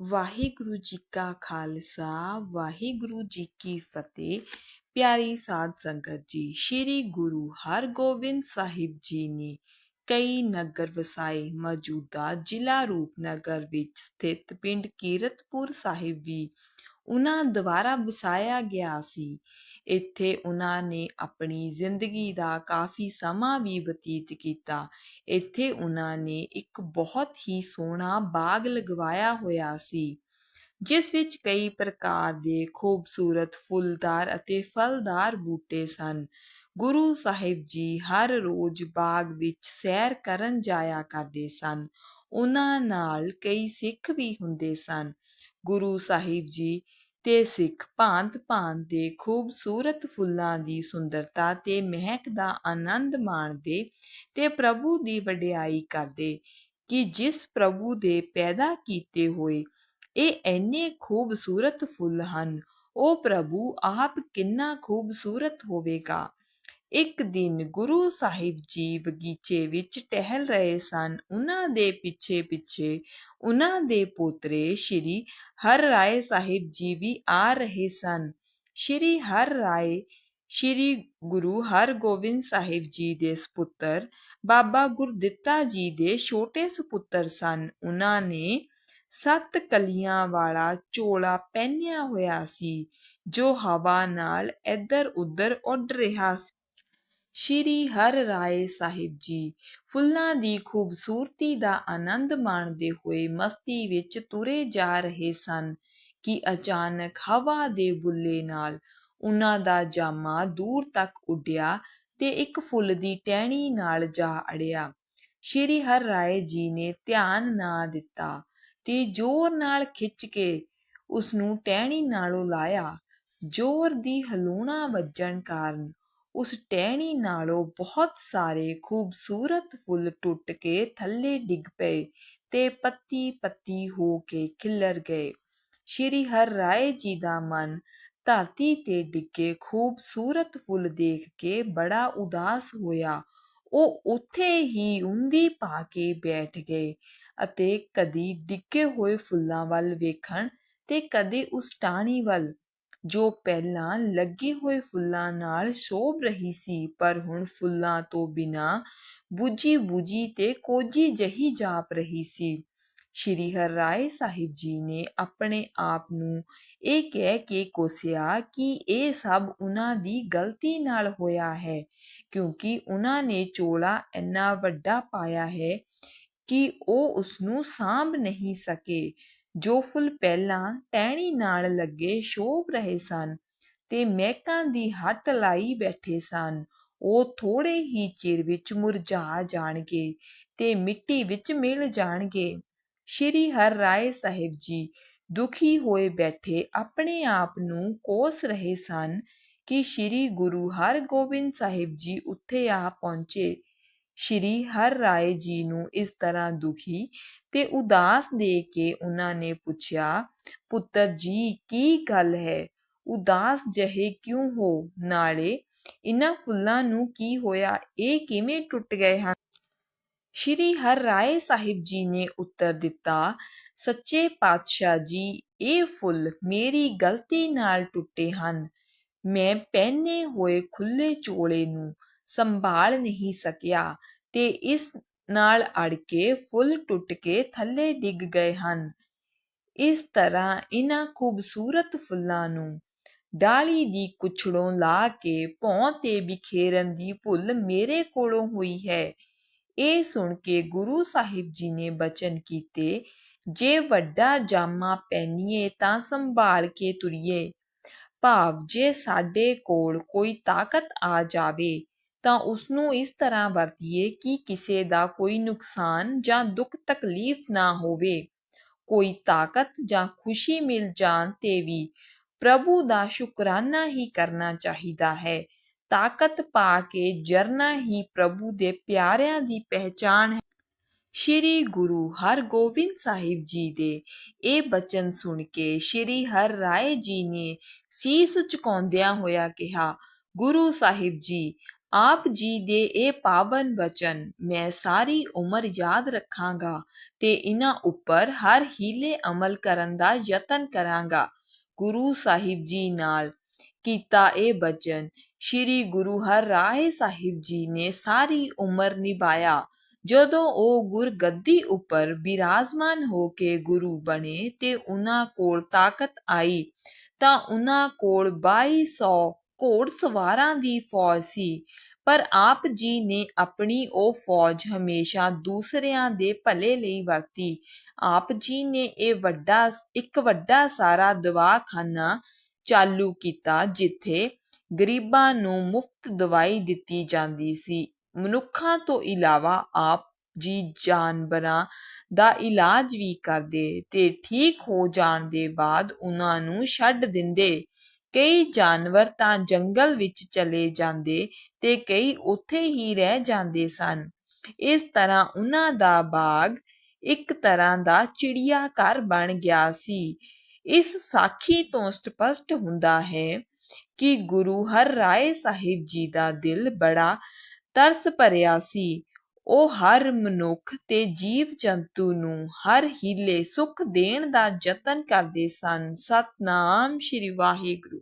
ਵਾਹਿਗੁਰੂ ਜੀ ਕਾ ਖਾਲਸਾ, ਵਾਹਿਗੁਰੂ ਜੀ ਕੀ ਫਤਿਹ। ਪਿਆਰੀ ਸਾਧ ਸੰਗਤ ਜੀ, ਸ੍ਰੀ ਗੁਰੂ ਹਰਗੋਬਿੰਦ ਸਾਹਿਬ ਜੀ ਨੇ ਕਈ ਨਗਰ ਵਸਾਏ ਮੌਜੂਦਾ ਜ਼ਿਲ੍ਹਾ ਰੂਪਨਗਰ ਵਿੱਚ ਸਥਿਤ ਪਿੰਡ ਕੀਰਤਪੁਰ ਸਾਹਿਬ ਵੀ ਉਹਨਾਂ ਦੁਆਰਾ ਵਸਾਇਆ ਗਿਆ ਸੀ। ਇੱਥੇ ਉਹਨਾਂ ਨੇ ਆਪਣੀ ਜ਼ਿੰਦਗੀ ਦਾ ਕਾਫੀ ਸਮਾਂ ਵੀ ਬਤੀਤ ਕੀਤਾ। ਇੱਥੇ ਉਹਨਾਂ ਨੇ ਇੱਕ ਬਹੁਤ ਹੀ ਸੋਹਣਾ ਬਾਗ ਲਗਵਾਇਆ ਹੋਇਆ ਸੀ, ਜਿਸ ਵਿੱਚ ਕਈ ਪ੍ਰਕਾਰ ਦੇ ਖੂਬਸੂਰਤ ਫੁੱਲਦਾਰ ਅਤੇ ਫਲਦਾਰ ਬੂਟੇ ਸਨ। ਗੁਰੂ ਸਾਹਿਬ ਜੀ ਹਰ ਰੋਜ਼ ਬਾਗ ਵਿੱਚ ਸੈਰ ਕਰਨ ਜਾਇਆ ਕਰਦੇ ਸਨ। ਉਹਨਾਂ ਨਾਲ ਕਈ ਸਿੱਖ ਵੀ ਹੁੰਦੇ ਸਨ। ਗੁਰੂ ਸਾਹਿਬ ਜੀ ਤੇ ਸਿੱਖ ਭਾਂਤ-ਭਾਂਤ ਦੇ ਖੂਬਸੂਰਤ ਫੁੱਲਾਂ ਦੀ ਸੁੰਦਰਤਾ ਤੇ ਮਹਿਕ ਦਾ ਆਨੰਦ ਮਾਣਦੇ ਤੇ ਪ੍ਰਭੂ ਦੀ ਵਡਿਆਈ ਕਰਦੇ ਕਿ ਜਿਸ ਪ੍ਰਭੂ ਦੇ ਪੈਦਾ ਕੀਤੇ ਹੋਏ ਇਹ ਇੰਨੇ ਖੂਬਸੂਰਤ ਫੁੱਲ ਹਨ, ਉਹ ਪ੍ਰਭੂ ਆਪ ਕਿੰਨਾ ਖੂਬਸੂਰਤ ਹੋਵੇਗਾ। ਇੱਕ ਦਿਨ ਗੁਰੂ ਸਾਹਿਬ ਜੀ ਬਗੀਚੇ ਵਿੱਚ ਟਹਿਲ ਰਹੇ ਸਨ। ਉਹਨਾਂ ਦੇ ਪਿੱਛੇ ਪਿੱਛੇ ਉਹਨਾਂ ਦੇ ਪੋਤਰੇ ਸ਼੍ਰੀ ਹਰ ਰਾਏ ਸਾਹਿਬ ਜੀ ਵੀ ਆ ਰਹੇ ਸਨ। ਸ਼੍ਰੀ ਹਰ ਰਾਏ, ਸ਼੍ਰੀ ਗੁਰੂ ਹਰਗੋਬਿੰਦ ਸਾਹਿਬ ਜੀ ਦੇ ਸੁਪੁੱਤਰ, ਬਾਬਾ ਗੁਰਦਿੱਤਾ ਜੀ ਦੇ ਛੋਟੇ ਸੁਪੁੱਤਰ ਸਨ। ਉਹਨਾਂ ਨੇ ਸੱਤ ਕਲੀਆਂ ਵਾਲਾ ਚੋਲਾ ਪਹਿਨਿਆ ਹੋਇਆ ਸੀ, ਜੋ ਹਵਾ ਨਾਲ ਇੱਧਰ ਉੱਧਰ ਉੱਡ ਰਿਹਾ ਸੀ। ਸ਼੍ਰੀ ਹਰ ਰਾਏ ਸਾਹਿਬ ਜੀ, ਫੁੱਲਾਂ ਦੀ ਖੂਬਸੂਰਤੀ ਦਾ ਆਨੰਦ ਮਾਣਦੇ ਹੋਏ ਮਸਤੀ ਵਿੱਚ ਤੁਰੇ ਜਾ ਰਹੇ ਸਨ ਕਿ ਅਚਾਨਕ ਹਵਾ ਦੇ ਬੁੱਲੇ ਨਾਲ ਉਹਨਾਂ ਦਾ ਜਾਮਾ ਦੂਰ ਤੱਕ ਉੱਡਿਆ ਤੇ ਇੱਕ ਫੁੱਲ ਦੀ ਟਹਿਣੀ ਨਾਲ ਜਾ ਅੜਿਆ। ਸ਼੍ਰੀ ਹਰ ਰਾਏ ਜੀ ਨੇ ਧਿਆਨ ਨਾ ਦਿੱਤਾ ਤੇ ਜ਼ੋਰ ਨਾਲ ਖਿੱਚ ਕੇ ਉਸ ਨੂੰ ਟਹਿਣੀ ਨਾਲੋਂ ਲਾਇਆ। ਜ਼ੋਰ ਦੀ ਹਲੂਣਾ ਵੱਜਣ ਕਾਰਨ ਉਸ ਟਹਿਣੀ ਨਾਲੋਂ ਬਹੁਤ ਸਾਰੇ ਖੂਬਸੂਰਤ ਫੁੱਲ ਟੁੱਟ ਕੇ ਥੱਲੇ ਡਿੱਗ ਪਏ ਤੇ ਪੱਤੀ ਪੱਤੀ ਹੋ ਕੇ ਖਿਲਰ ਗਏ। ਸ਼੍ਰੀ ਹਰ ਰਾਏ ਜੀ ਦਾ ਮਨ ਧਰਤੀ ਤੇ ਡਿੱਗੇ ਖੂਬਸੂਰਤ ਫੁੱਲ ਦੇਖ ਕੇ ਬੜਾ ਉਦਾਸ ਹੋਇਆ। ਉਹ ਉੱਥੇ ਹੀ ਉਂਗੀ ਪਾ ਕੇ ਬੈਠ ਗਏ ਅਤੇ ਕਦੀ ਡਿੱਗੇ ਹੋਏ ਫੁੱਲਾਂ ਵੱਲ ਵੇਖਣ ਤੇ ਕਦੇ ਉਸ ਟਾਹਣੀ ਵੱਲ ਜੋ ਪਹਿਲਾਂ ਲੱਗੇ ਹੋਏ ਫੁੱਲਾਂ ਨਾਲ ਸ਼ੋਭ ਰਹੀ ਸੀ, ਪਰ ਹੁਣ ਫੁੱਲਾਂ ਤੋਂ ਬਿਨਾਂ ਬੁਝੀ ਬੁਝੀ ਤੇ ਕੋਜੀ ਜਹੀ ਜਾਪ ਰਹੀ ਸੀ। ਸ਼੍ਰੀ ਹਰਿ ਸਾਹਿਬ ਜੀ ਨੇ ਆਪਣੇ ਆਪ ਨੂੰ ਇਹ ਕਹਿ ਕੇ ਕੋਸਿਆ ਕਿ ਇਹ ਸਭ ਉਹਨਾਂ ਦੀ ਗਲਤੀ ਨਾਲ ਹੋਇਆ ਹੈ, ਕਿਉਂਕਿ ਉਹਨਾਂ ਨੇ ਚੋਲਾ ਇੰਨਾ ਵੱਡਾ ਪਾਇਆ ਹੈ ਕਿ ਉਹ ਉਸ ਨੂੰ ਸਾਂਭ ਨਹੀਂ ਸਕੇ। ਜੋ ਫੁੱਲ ਪਹਿਲਾਂ ਟਹਿਣੀ ਨਾਲ ਲੱਗੇ ਸ਼ੋਭ ਰਹੇ ਸਨ ਤੇ ਮਹਿਕਾਂ ਦੀ ਹੱਟ ਲਾਈ ਬੈਠੇ ਸਨ, ਉਹ ਥੋੜੇ ਹੀ ਚਿਰ ਵਿੱਚ ਮੁਰਝਾ ਜਾਣਗੇ ਤੇ ਮਿੱਟੀ ਵਿੱਚ ਮਿਲ ਜਾਣਗੇ। ਸ਼੍ਰੀ ਹਰ ਰਾਏ ਸਾਹਿਬ ਜੀ ਦੁਖੀ ਹੋਏ ਬੈਠੇ ਆਪਣੇ ਆਪ ਨੂੰ ਕੋਸ ਰਹੇ ਸਨ ਕਿ ਸ਼੍ਰੀ ਗੁਰੂ ਹਰਗੋਬਿੰਦ ਸਾਹਿਬ ਜੀ ਉੱਥੇ ਆ ਪਹੁੰਚੇ ਸ਼੍ਰੀ ਹਰ ਰਾਏ ਜੀ ਨੂੰ ਇਸ ਤਰ੍ਹਾਂ ਦੁਖੀ ਤੇ ਉਦਾਸ ਦੇਖ ਕੇ ਉਹਨਾਂ ਨੇ ਪੁੱਛਿਆ, ਪੁੱਤਰ ਜੀ, ਕੀ ਗੱਲ ਹੈ? ਉਦਾਸ ਜਹੇ ਕਿਉਂ ਹੋ? ਨਾਲੇ ਇਨ੍ਹਾਂ ਫੁੱਲਾਂ ਨੂੰ ਕੀ ਹੋਇਆ? ਇਹ ਕਿਵੇਂ ਟੁੱਟ ਗਏ ਹਨ? ਸ਼੍ਰੀ ਹਰ ਰਾਏ ਸਾਹਿਬ ਜੀ ਨੇ ਉੱਤਰ ਦਿੱਤਾ, ਸੱਚੇ ਪਾਤਸ਼ਾਹ ਜੀ, ਇਹ ਫੁੱਲ ਮੇਰੀ ਗਲਤੀ ਨਾਲ ਟੁੱਟੇ ਹਨ। ਮੈਂ ਪਹਿਨੇ ਹੋਏ ਖੁੱਲੇ ਚੋਲੇ ਨੂੰ ਸੰਭਾਲ ਨਹੀਂ ਸਕਿਆ ਤੇ ਇਸ ਨਾਲ ਅੜ ਕੇ ਫੁੱਲ ਟੁੱਟ ਕੇ ਥੱਲੇ ਡਿੱਗ ਗਏ ਹਨ। ਇਸ ਤਰ੍ਹਾਂ ਇਹਨਾਂ ਖੂਬਸੂਰਤ ਫੁੱਲਾਂ ਨੂੰ ਡਾਲੀ ਦੀ ਕੁਛੜੋਂ ਲਾ ਕੇ ਭੌਂ ਤੇ ਬਿਖੇਰਨ ਦੀ ਭੁੱਲ ਮੇਰੇ ਕੋਲੋਂ ਹੋਈ ਹੈ। ਇਹ ਸੁਣ ਕੇ ਗੁਰੂ ਸਾਹਿਬ ਜੀ ਨੇ ਬਚਨ ਕੀਤੇ, ਜੇ ਵੱਡਾ ਜਾਮਾ ਪਹਿਨੀਏ ਤਾਂ ਸੰਭਾਲ ਕੇ ਤੁਰੀਏ। ਭਾਵ ਜੇ ਸਾਡੇ ਕੋਲ ਕੋਈ ਤਾਕਤ ਆ ਜਾਵੇ ਤਾਂ ਉਸ ਨੂੰ ਇਸ ਤਰ੍ਹਾਂ ਵਰਤੀਏ ਕਿ ਕਿਸੇ ਦਾ ਕੋਈ ਨੁਕਸਾਨ ਜਾਂ ਦੁੱਖ ਤਕਲੀਫ ਨਾ ਹੋਵੇ। ਕੋਈ ਤਾਕਤ ਜਾਂ ਖੁਸ਼ੀ ਮਿਲ ਜਾਣ ਤੇ ਵੀ ਪ੍ਰਭੂ ਦਾ ਸ਼ੁਕਰਾਨਾ ਹੀ ਕਰਨਾ ਚਾਹੀਦਾ ਹੈ। ਤਾਕਤ ਪਾ ਕੇ ਜਰਨਾ ਹੀ ਪ੍ਰਭੂ ਦੇ ਪਿਆਰਿਆਂ ਦੀ ਪਹਿਚਾਨ ਹੈ। ਸ਼੍ਰੀ ਗੁਰੂ ਹਰਗੋਬਿੰਦ ਸਾਹਿਬ ਜੀ ਦੇ ਇਹ ਬਚਨ ਸੁਣ ਕੇ ਸ਼੍ਰੀ ਹਰ ਰਾਏ ਜੀ ਨੇ ਸੀਸ ਝੁਕਾਉਂਦਿਆਂ ਹੋਇਆ ਕਿਹਾ, ਗੁਰੂ ਸਾਹਿਬ ਜੀ ਆਪ ਜੀ ਦੇ ਇਹ ਪਾਵਨ ਵਚਨ ਮੈਂ ਸਾਰੀ ਉਮਰ ਯਾਦ ਰੱਖਾਂਗਾ ਤੇ ਇਹਨਾਂ ਉੱਪਰ ਹਰ ਹੀਲੇ ਅਮਲ ਕਰਨ ਦਾ ਯਤਨ ਕਰਾਂਗਾ। ਗੁਰੂ ਸਾਹਿਬ ਜੀ ਨਾਲ ਕੀਤਾ ਇਹ ਬਚਨ ਸ੍ਰੀ ਗੁਰੂ ਹਰ ਰਾਏ ਸਾਹਿਬ ਜੀ ਨੇ ਸਾਰੀ ਉਮਰ ਨਿਭਾਇਆ। ਜਦੋਂ ਉਹ ਗੁਰਗੱਦੀ ਉੱਪਰ ਬਿਰਾਜਮਾਨ ਹੋ ਕੇ ਗੁਰੂ ਬਣੇ ਤੇ ਉਹਨਾਂ ਕੋਲ ਤਾਕਤ ਆਈ ਤਾਂ ਉਹਨਾਂ ਕੋਲ 2200 ਘੋੜ ਸਵਾਰਾਂ ਦੀ ਫੌਜ ਸੀ, ਪਰ ਆਪ ਜੀ ਨੇ ਆਪਣੀ ਉਹ ਫੌਜ ਹਮੇਸ਼ਾ ਦੂਸਰਿਆਂ ਦੇ ਭਲੇ ਲਈ ਵਰਤੀ। ਆਪ ਜੀ ਨੇ ਇਹ ਵੱਡਾ, ਇੱਕ ਵੱਡਾ ਸਾਰਾ ਦਵਾਖਾਨਾ ਚਾਲੂ ਕੀਤਾ, ਜਿੱਥੇ ਗਰੀਬਾਂ ਨੂੰ ਮੁਫਤ ਦਵਾਈ ਦਿੱਤੀ ਜਾਂਦੀ ਸੀ। ਮਨੁੱਖਾਂ ਤੋਂ ਇਲਾਵਾ ਆਪ ਜੀ ਜਾਨਵਰਾਂ ਦਾ ਇਲਾਜ ਵੀ ਕਰਦੇ ਤੇ ਠੀਕ ਹੋ ਜਾਣ ਦੇ ਬਾਅਦ ਉਹਨਾਂ ਨੂੰ ਛੱਡ ਦਿੰਦੇ। ਕਈ ਜਾਨਵਰ ਤਾਂ ਜੰਗਲ ਵਿੱਚ ਚਲੇ ਜਾਂਦੇ ਤੇ ਕਈ ਉੱਥੇ ਹੀ ਰਹਿ ਜਾਂਦੇ ਸਨ। ਇਸ ਤਰ੍ਹਾਂ ਉਹਨਾਂ ਦਾ ਬਾਗ ਇੱਕ ਤਰ੍ਹਾਂ ਦਾ ਚਿੜੀਆ ਘਰ ਬਣ ਗਿਆ ਸੀ। ਇਸ ਸਾਖੀ ਤੋਂ ਸਪਸ਼ਟ ਹੁੰਦਾ ਹੈ ਕਿ ਗੁਰੂ ਹਰ ਰਾਏ ਸਾਹਿਬ ਜੀ ਦਾ ਦਿਲ ਬੜਾ ਤਰਸ ਭਰਿਆ ਸੀ। ਉਹ ਹਰ ਮਨੁੱਖ ਤੇ ਜੀਵ ਜੰਤੂ ਨੂੰ ਹਰ ਹੀਲੇ ਸੁਖ ਦੇਣ ਦਾ ਯਤਨ ਕਰਦੇ ਸਨ। ਸਤਨਾਮ ਸ਼੍ਰੀ ਵਾਹਿਗੁਰੂ।